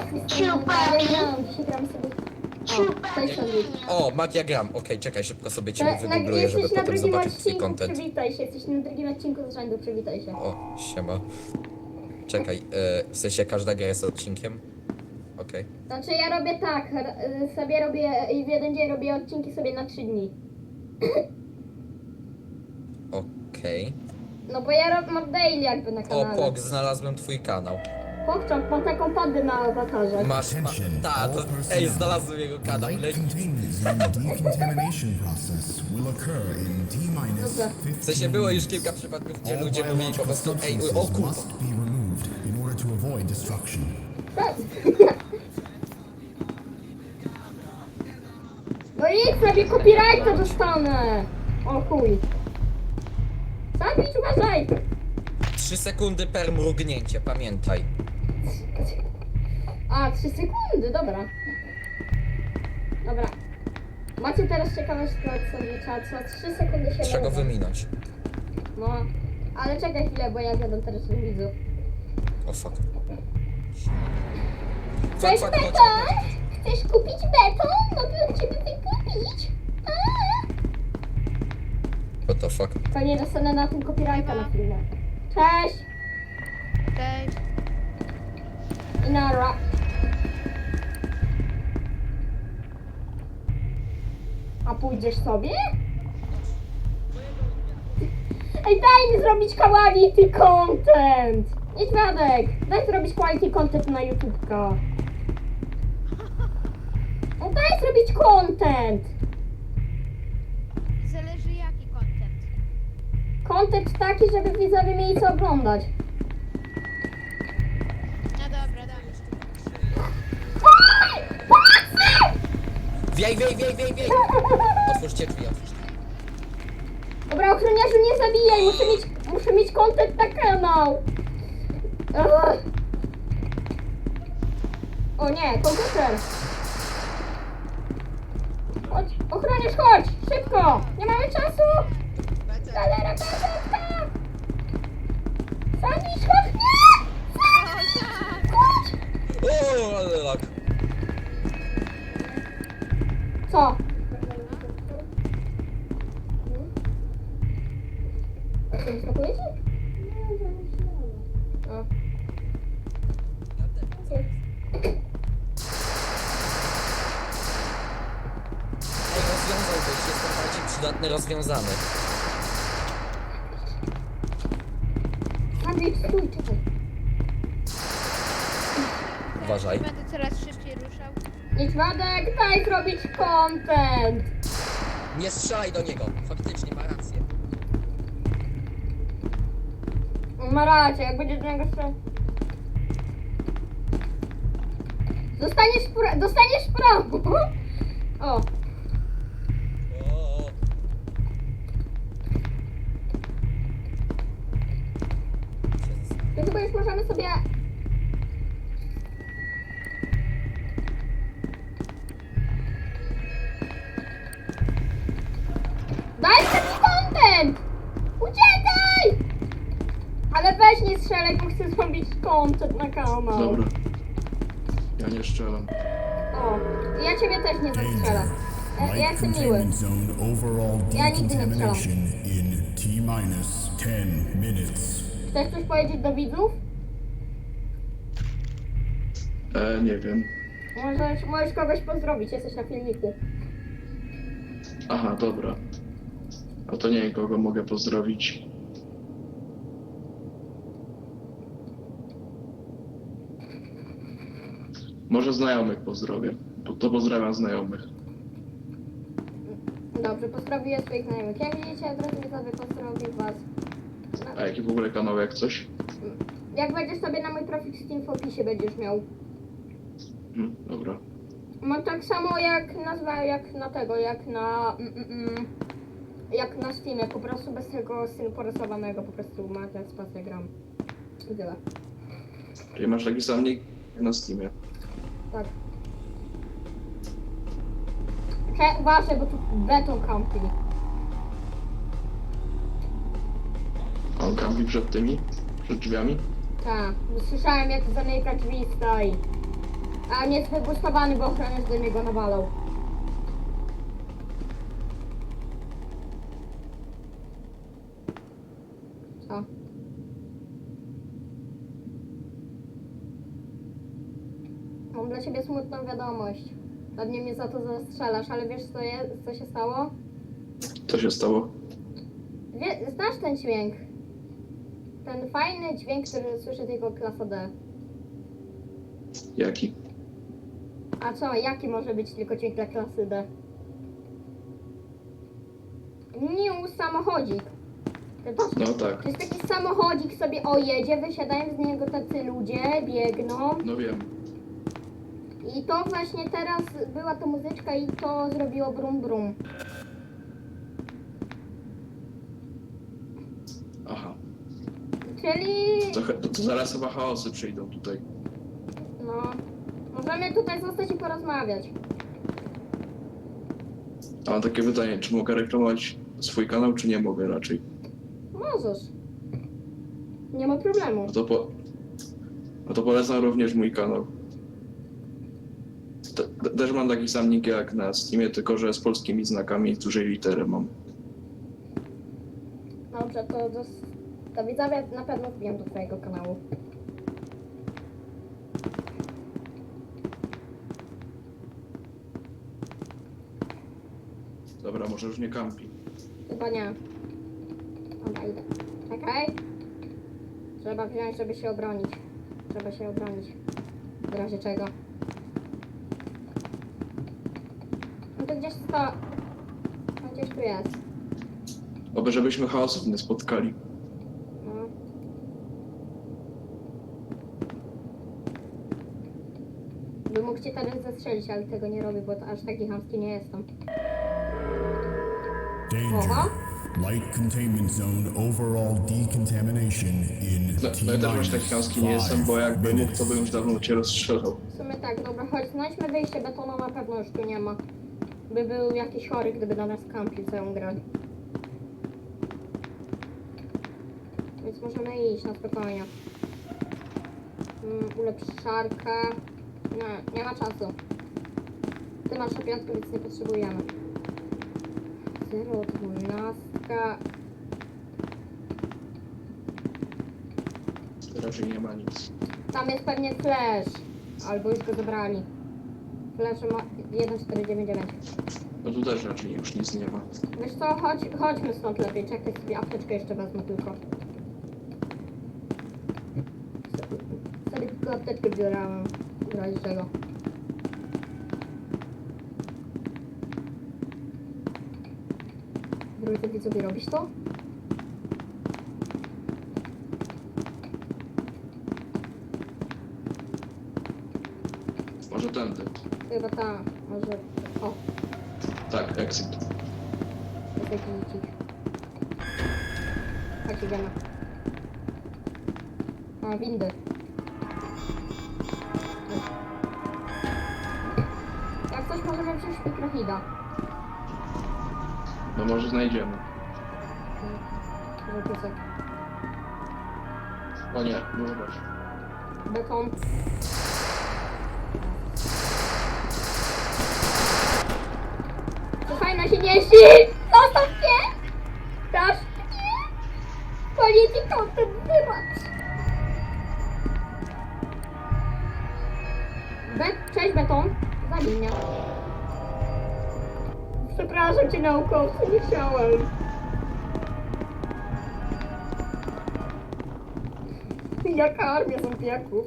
Super. Dzisiaj gram sobie. O, Magia Gram. Okej, czekaj, szybko sobie cię Na- wygoogluję, żeby Jesteś na potem drugim zobaczyć twój odcinku, content. przywitaj się. Jesteś na drugim odcinku z rzędu, przywitaj się. O, siema. Czekaj, e, w sensie każda gra jest odcinkiem? Okej. Znaczy ja robię tak, r- y, sobie robię i w jeden dzień robię odcinki sobie na trzy dni. Okej. No bo ja rob, mam daily jakby na O, kanale. Pog, znalazłem twój kanał. Pokczam, mam taką padę na awatarze. Masz, ma, ta, to, ej, znalazłem jego kanał. Le, containment zone decontamination process will occur in T minus Dobra. 15 w sensie było już kilka przypadków, gdzie ludzie mówili po prostu, ej, o kurwa. Tak. No i sobie copyrighta dostanę! O chuj. Sandwich, uważaj! Trzy sekundy per mrugnięcie, pamiętaj. A, 3 sekundy, dobra. Dobra. Macie teraz ciekawość od sandwicha, co 3 sekundy się Trzeba go wyminąć. No, ale czekaj chwilę, bo ja gadam teraz do widzów. O fuck. Cześć Fuck, fuck, beton! Chcesz kupić beton? Mogę od ciebie wykupić. A! What the fuck? Pewnie dostanę na tym copyrighta na filmie. Cześć! Cześć. Inara. A pójdziesz sobie? Ej, daj mi zrobić quality content! Niedźwiadek, daj zrobić quality content na YouTubka. No daj zrobić content! Zależy jaki content. Content taki, żeby widzowie mieli co oglądać. No dobra, damy ci. Oj! Wiej, wiej, wiej, wiej, wiej! Otwórzcie drzwi, otwórzcie. Dobra, ochroniarzu, nie zabijaj! Muszę mieć, muszę mieć content na kanał! Ugh. O nie, komputer! Chodź, ochroniarz, chodź! Szybko! Nie mamy czasu! Galera prezentka! Sandwich, chodź! Nie! Sandwich! Chodź! O, ale lak. Co? Co wyskakujecie? A. Ej, rozwiązałbyś, jest najbardziej przydatny rozwiązany. Sandwich, stój, czekaj. Uważaj. Będę coraz szybciej ruszał. Niedźwiadek, daj zrobić content! Nie strzelaj do niego, faktycznie ma rację. Ma rację, jak będziesz do niego strzelać. Dostaniesz, pra- dostaniesz prawo! O, O, to chyba już możemy sobie... strzelaj, bo chcę zrobić content na kanał. Dobra. Ja nie strzelam. O, ja ciebie też nie zastrzelę. Ja, jestem miły. Ja nigdy nie strzelam. decontamination in T minus 10 minutes. Chcesz coś powiedzieć do widzów? E, nie wiem. Możesz, możesz kogoś pozdrowić, jesteś na filmiku. Aha, dobra. A to nie wiem, kogo mogę pozdrowić. Może znajomych pozdrowię. To- To pozdrawiam znajomych. Dobrze, pozdrowię swoich znajomych. Jak widzicie, od razu widzowie pozdrowię was. A jaki w ogóle kanał jak coś? Jak będziesz sobie na mój profil Steam w opisie będziesz miał. Hmm, dobra. Mam tak samo jak nazwa, jak na tego, jak na... Mm, mm, mm, jak na Steamie, po prostu bez tego stylu porysowanego, po prostu ma ten spację gram. I tyle. Czyli masz taki sam nick jak na Steamie. Tak. Uważaj, bo tu beton kampi. A on kampi przed tymi? Przed drzwiami? Tak, słyszałem jak zamyka drzwi stoi. A nie jest wybustowany, bo ochroniarz do niego nawalał. Co? Mam dla ciebie smutną wiadomość. Pewnie mnie za to zastrzelasz, ale wiesz co, je, co się stało? Co się stało? Wie, znasz ten dźwięk? Ten fajny dźwięk, który słyszy tylko klasa D. Jaki? A co, jaki może być tylko dźwięk dla klasy D? New samochodzik. To, No tak, to jest taki samochodzik sobie o jedzie, wysiadają z niego tacy ludzie, biegną. no wiem. I to właśnie teraz była to muzyczka i to zrobiło brum brum. Aha. Czyli To, to, to zaraz chyba chaosy przyjdą tutaj. no możemy tutaj zostać i porozmawiać. A mam takie pytanie, czy mogę reklamować swój kanał, czy nie mogę raczej? Możesz. Nie ma problemu. No to, po... no to polecam również mój kanał. Te, te- też mam taki sam nick jak na Steamie, tylko że z polskimi znakami i dużej litery mam. Dobrze, to, to, to widzowie na pewno wbiją do twojego kanału. Dobra, może już nie kampi. Chyba nie. Dobra, idę. Czekaj. Trzeba wziąć, żeby się obronić. Trzeba się obronić. W razie czego. No to gdzieś to... Gdzieś tu jest. Oby żebyśmy chaosów nie spotkali. No. By mógł cię teraz zastrzelić, ale tego nie robię, bo to aż taki chamski nie jestem. Danger. Light containment zone overall decontamination in No, no ja też już taki chamski nie jestem, bo jakby mógł, to bym już dawno cię rozstrzelał. W sumie tak, dobra, chodź, znajdźmy wyjście, betonu na pewno już tu nie ma. By był jakiś chory, gdyby do nas kampił całą grę. Więc możemy iść na spokojnie. Mm, ulepszarka. Nie, nie ma czasu. Ty masz opiątkę, więc nie potrzebujemy. 0, 12. Raczej nie ma nic. Tam jest pewnie flash. Albo już go zabrali. Flash ma 1499. No tu też raczej już nic nie ma. Wiesz co, chodź, chodźmy stąd lepiej. Czekaj sobie apteczkę jeszcze wezmę tylko. So- Sobie tylko apteczkę biorę. W razie czego. Drodzy widzowie, robisz to? Może tędy. Chyba ta, może... O, Tak, exit. jakiś dzik. Chodź, idziemy. A, windy. Jak coś możemy wziąć mikrohida. No może znajdziemy. Zapisek. O nie, no zobacz. Beton. Nieści! Zostaw mnie! Proszę nie! Polityk content, wybacz! Be Cześć Beton. Zabij mnie. Przepraszam cię naukowcy, nie chciałem. Jaka armia zombiaków.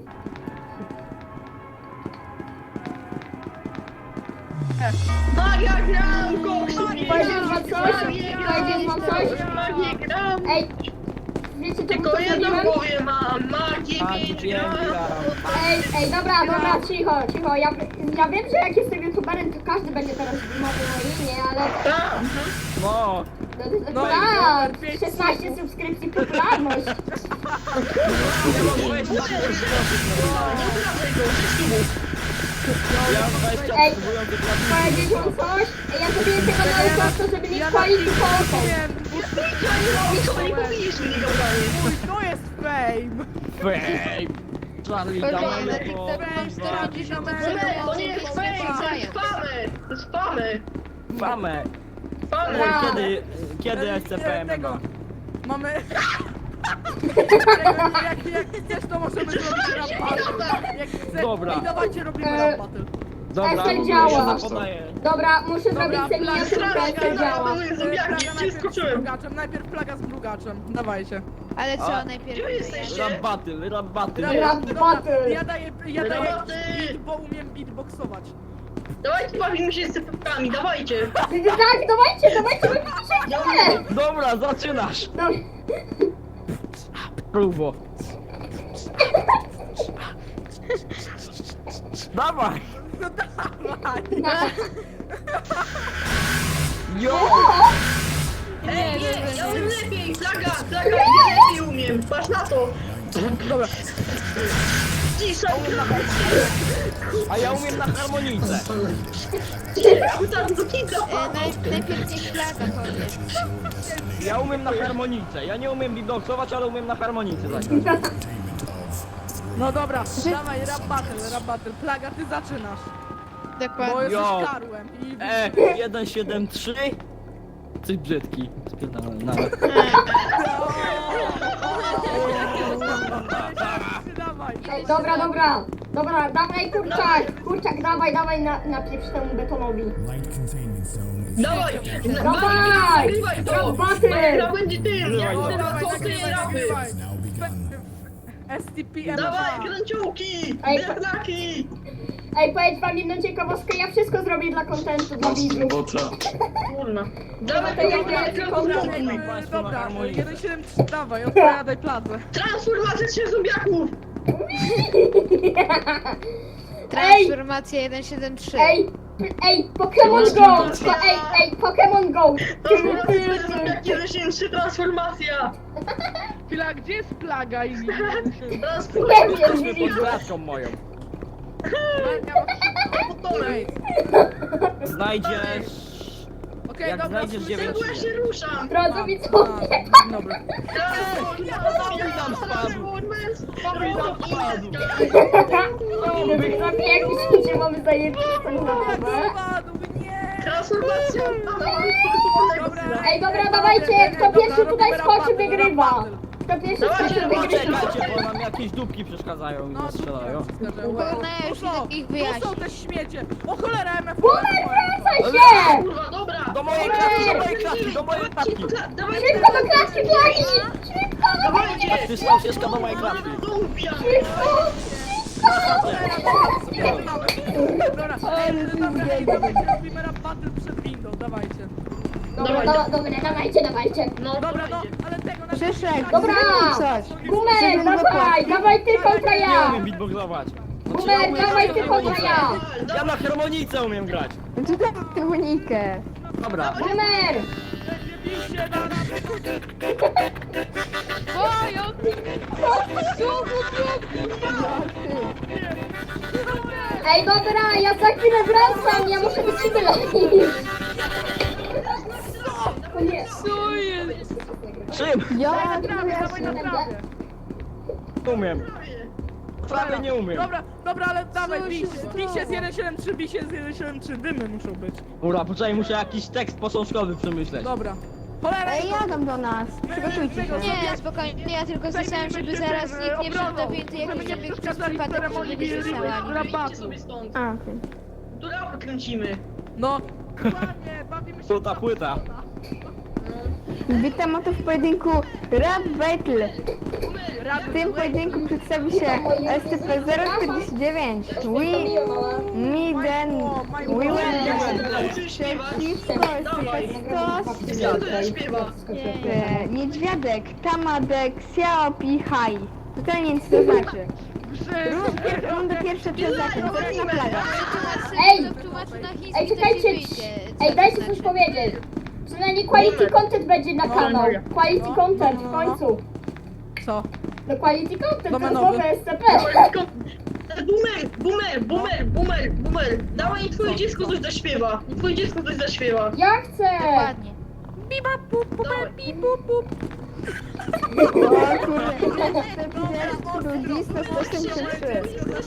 Magia gram! Powiedział wam coś? Magię Powiedział wam coś? Gram! Ej, wiecie Tylko jedną głowie mam! Magię gram! Ej, ej, dobra, dobra, cicho, cicho. Ja, ja wiem, że jak jestem youtuberem, to każdy będzie teraz mówił na imię, ale Tak! No, No i tak, dobra, 16 subskrypcji, popularność. nie mogłeś na Ja 20 Ej. próbują wyprawić. Powiedzieć wam coś? Ej, ja zrobiłem tego naukowca, żeby nie chwalić foką. I co nie mówisz mi nie gadanie? To jest fame! Fame! Charlie, Eryk, go. to mam 150 Ej, to nie to jest spamy! To jest spamy! Famę. Spamy! Kiedy, kiedy SCP tego. ma? Mamy... jak, jak chcesz, to możemy zrobić rap battle. Jak chcesz, Dobra. Ej, dawajcie, robimy rap battle. Dobra, Efekt mówię, działa. ja podaję. Dobra, muszę Dobra, zrobić ten plan- miniaturkę, plan- jak plan- działa. plan- E, Zombiaki, plaga gdzie najpierw z skoczyłem? mrugaczem, najpierw plaga z mrugaczem. Dawajcie. Ale co, A. najpierw... Gdzie jesteście? Rap battle, rap battle. Rap Dobra, battle. Ja daję, ja daję beat, bo umiem beatboxować. Dawajcie, bawimy się z cypkami, dawajcie! Tak, dawajcie, dawajcie, dawajcie. Dobra, zaczynasz. No, Próbo. Dawaj. No dawaj! Jo! Ej, nie, ja umiem lepiej! Plaga, plaga, ja lepiej umiem! Patrz na to! Dobra, Cisza, A ja umiem na harmonice. E, naj, najpierw. Ja umiem na harmonice. Ja nie umiem beatboxować, ale umiem na harmonice zagrać. no dobra, dawaj, rap battle, rap battle. Plaga, ty zaczynasz. Bo Dokładnie. jesteś Jo. karłem i... E, 173. Coś brzydki. Spierdalaj, na. Dawaj. Ej, dobra, dobra. Dobra, dawaj kurczak. Kurczak, dawaj, dawaj na, na pieprz temu betonowi. Light containment zone is Dawaj! Dawaj! Nagrywaj to! Battle! Nagra będzie tym! Jak Nagrywaj teraz to. ty rapy! Now begun. STPM. Dawaj, kręciołki! Ej, Biernaki! Ej, powiedz wam jedną ciekawostkę, ja wszystko zrobię dla kontentu, dla widzów. Kurna. Dawaj, to ja dawaj, nie kręciołki! E, Dobra, 173, dawaj, odpowiadaj plazę. Transformacja się zombiaków! Transformacja 173. Ej, ej, Pokémon Go! Po, ej, ej, Pokémon Go! Transformacja się zombiaki, 173 transformacja! Chwila, gdzie jest plaga i... Nie Transformacja! wiem, Jesteśmy pod klatką moją. Ej, Znajdziesz... Okej, Jak dobra, znajdziesz dziewięć- Ja się ruszam! Drodzy widzowie, A, Dobra. Widzowie, jak myślicie, mamy? Spadł, nie! Transformacja! Dobra, Ej, dobra, dawajcie, kto pierwszy tutaj skoczy, wygrywa. Kto pierwszy Dawajcie. Poczekajcie, bo nam jakieś dupki przeszkadzają i No, już Tu są, takich tu wyjaśnię. są te śmiecie. O cholera, MF. Boomer, wracaj się! Kurwa, dobra! Do mojej klatki, do mojej klatki, do mojej klatki! Dawajcie, Szybko do klatki plagi! Szybko do dawajcie! Ty stał ścieżka do mojej klatki. Do ubijamy! Dobra, ej, dobra, ej, dawajcie, robimy rap battle przed windą, dawajcie. Dobra, dobra, dobra, dawajcie, dawajcie. No, Dobra, no, ale tego na Przyszek, Dobra! Gumer, dawaj, dawaj ty kontra Nie ja! umiem beatboxować. Gumer, dawaj ty kontra ja! Ja na harmonice umiem grać. Tutaj harmonikę. Dobra. Gumer! Oj. Ej, dobra, ja za chwilę wracam, ja muszę do ciebie Czym? Ja trawie, dawaj na trawie. Umiem. Prawie nie umiem. Dobra, dobra, ale dawaj, bij się stało? bij się z 173, bij się z 173, dymy muszą być. Ura, poczekaj, muszę jakiś tekst posążkowy przemyśleć. Dobra. Cholera, Ej, jadą do nas. Przygotujcie się. Nie, spokojnie, ja tylko zostałem, żeby zaraz nikt nie wszedł do windy, jakiś żeby ktoś przeszkadzali w przypadek żeby nie została. Idźcie battle. sobie stąd. A, okej. Tu rapy kręcimy. No, dokładnie, bawimy się Tu ta płyta. Witam oto w pojedynku Rap Battle. W tym pojedynku przedstawi się SCP-049. We, Miden, We Przeciwko SCP-100, Ja też śpiewa. e, Niedźwiadek, Tamadek, Xiaopi, Hai. Totalnie nic to znaczy. Runda, runda pierwsza przeznaczeń, zaczyna plaga. Ej! Ej, czekajcie, ej, dajcie coś powiedzieć. Przynajmniej quality content będzie na kanał. Quality content w końcu. Co? No quality content, to Domenowy. nowe SCP. Boomer, boomer, boomer, boomer, boomer. Dawaj, twoje dziecko coś zaśpiewa. Twoje dziecko coś zaśpiewa. Ja chcę! Dokładnie. Biba, pup. O kurde, ludzista 183.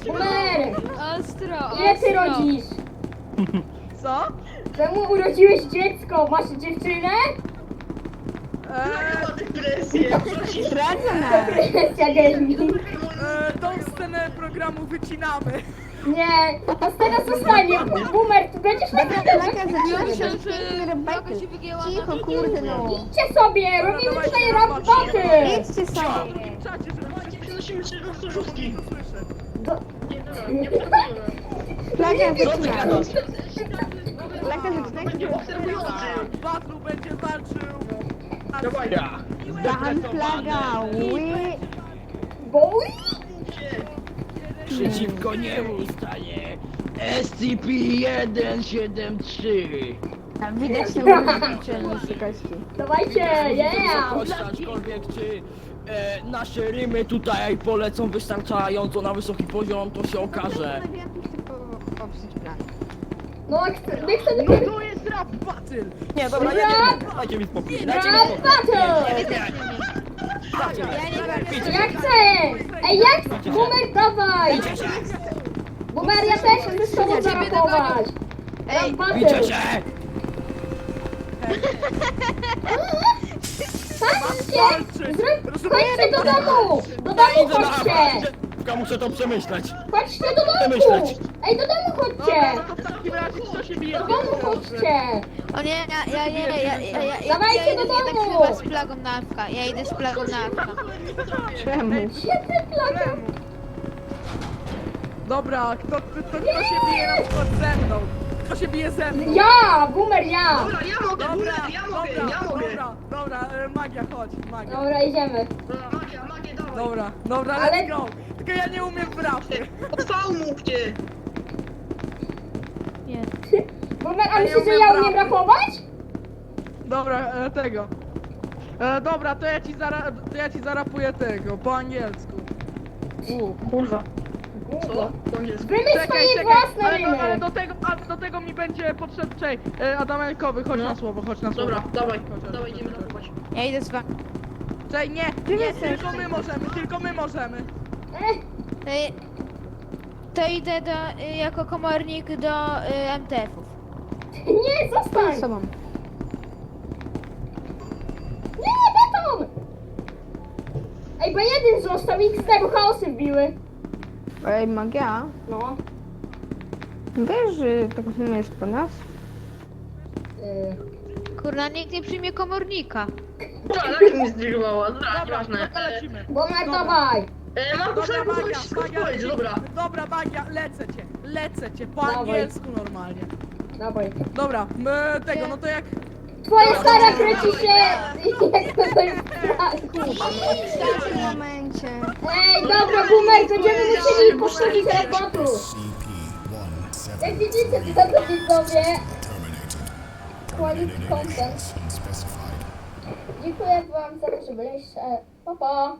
Boomer! Ostro, Ile ty ostro. rodzisz? Co? Czemu urodziłeś dziecko? Masz dziewczynę? Eee, depresję. Zdradza nas. Presja gaming. eee, tą scenę programu wycinamy. Nie, a teraz zostanie. Boomer, ty będziesz nagrywał? Plaga zaczyna się że się wygięła na Cicho, kurde no. Idźcie sobie, robimy tutaj rap battle. Idźcie sobie. Czacie, wszyscy Przenosimy się do słyszeć. Do- Nie, dobra, nie podchodzimy. Plaga Co ty zaczyna. gadasz? Będzie obserwujący. Batlu będzie walczył. Dawaj. Ja. Pan Plaga. Ły. Boy? Przeciwko niemu stanie SCP-173. Widać na mojej wysokości. Dawajcie, yeah! Aczkolwiek czy e, nasze rymy tutaj polecą wystarczająco na wysoki poziom, to się okaże. No, chcę- my chcemy No to jest rap battle. Nie, dobra, ja nie. Dajcie mi spokój. Dajcie mi rap spokój. battle! Dajcie mi. Ja nie. Ja chcę! Ej, jak? Boomer, dawaj! Boomer, ja też chcę z tobą zarapować! Rap Ej, battle! Bicie się! Chodźcie! Zrób... Chodźcie do domu! Do domu Idę na chodźcie! Ja muszę to przemyśleć. Chodźcie do domu! Przemyśleć. Ej, do domu chodźcie! No to w takim razie kto się bije? Do domu chodźcie! O nie, ja, ja, nie, ja, ja, ja, ja, Dawajcie ja idę do jednak domu! chyba z plagą na awka. Ja idę z plagą na awka. Czemu? Gdzie ty plaga? Dobra, kto, kto, kto, kto się bije na przykład ze mną? Kto się bije ze mną? Ja! Boomer, ja! Dobra, ja mogę, Dobra, Boomer, ja mogę, dobra, ja mogę. dobra, dobra, e, magia, chodź, magia. Dobra, idziemy. Dobra, magia, magia, dawaj. Dobra, dobra, Ale- let's go. Tylko ja nie umiem w rapie. Od V mówcie. Nie. Boomer, a Ja nie myślisz, że umiem ja umiem rapować? Dobra, e, tego. E, dobra, to ja ci zara, to ja ci zarapuję tego, po angielsku. U. Kurwa. Co? To jest... Wymyśl swoje własne ale, do, ale rymy! do tego, a do tego mi będzie potrzebny, czej, e, Adamelkowy, chodź No. na słowo, chodź na słowo. Dobra, dawaj, Chodź, dawaj, chodź, idziemy chodź. rapować. Ja idę z wami. Czej, nie, nie, tylko my możemy, tylko my możemy. To, to idę do, y, jako komornik do y, MTF-ów. nie, zostań! Z sobą. Nie, beton! Ej, bo jeden został i z tego chaosy wbiły. Ej, magia. No. Wiesz, że tego filmu jest po nas? Yy. Kurna, nikt nie przyjmie komornika. Dobra, tak mi zdrygowała, dobra, Dobra, nieważne. dobra, lecimy. Boomer, Dobra. dawaj! E, mam Dobra, potrzebę magia, coś wszystko magia, powiedzieć, dobra. Dobra, magia, lecę cię, lecę cię, po Dawaj. angielsku normalnie. Dawaj. Dobra, my tego, no to jak... Twoja stara kręci się jak to jest w W tym momencie. Ej, dobra, Boomer, będziemy musieli poszkodzić. CP-178 Jak widzicie, to to widzowie, quality content. Dziękuję wam za to, że byliście. Pa, pa.